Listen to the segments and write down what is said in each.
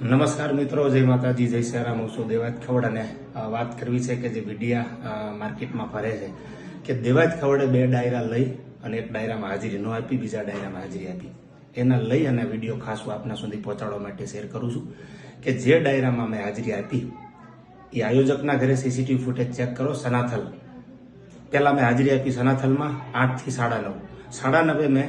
નમસ્કાર મિત્રો, જય માતાજી, જય શ્રીરામ હું છું દેવાજ ખવડ વાત કરવી છે કે જે મીડિયા માર્કેટમાં ફરે છે કે દેવાજ ખવડે બે ડાયરા લઈ અને એક ડાયરામાં હાજરી ન આપી, બીજા ડાયરામાં હાજરી આપી. એના લઈ અને વીડિયો ખાસ હું આપના સુધી પહોંચાડવા માટે શેર કરું છું કે જે ડાયરામાં મેં હાજરી આપી, એ આયોજકના ઘરે સીસીટીવી ફૂટેજ ચેક કરો, સનાથલ. પહેલાં મેં હાજરી આપી સનાથલમાં આઠથી સાડા નવ. સાડા નવે મેં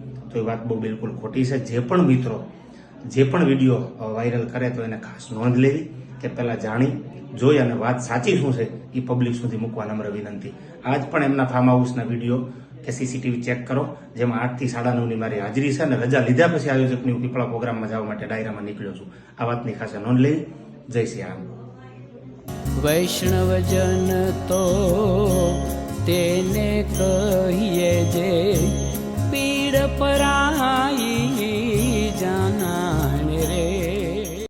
તો એ વાત બહુ બિલકુલ ખોટી છે. જે પણ મિત્રો, જે પણ વીડિયો વાયરલ કરે તો એને ખાસ નોંધ લેવી કે પહેલાં જાણી, જોઈ અને વાત સાચી શું છે એ પબ્લિક સુધી મૂકવા નમ્ર વિનંતી. આજ પણ એમના ફાર્મ હાઉસના વીડિયો કે સીસીટીવી ચેક કરો, જેમાં આઠથી સાડા નવની મારી હાજરી છે અને રજા લીધા પછી આયોજકની હું પીપળા પ્રોગ્રામમાં જવા માટે ડાયરામાં નીકળ્યો છું. આ વાતની ખાસ નોંધ લેવી. જય શ્રી રામ. વૈષ્ણવજન તો તેને કહીએ જે પીડ પરાઈ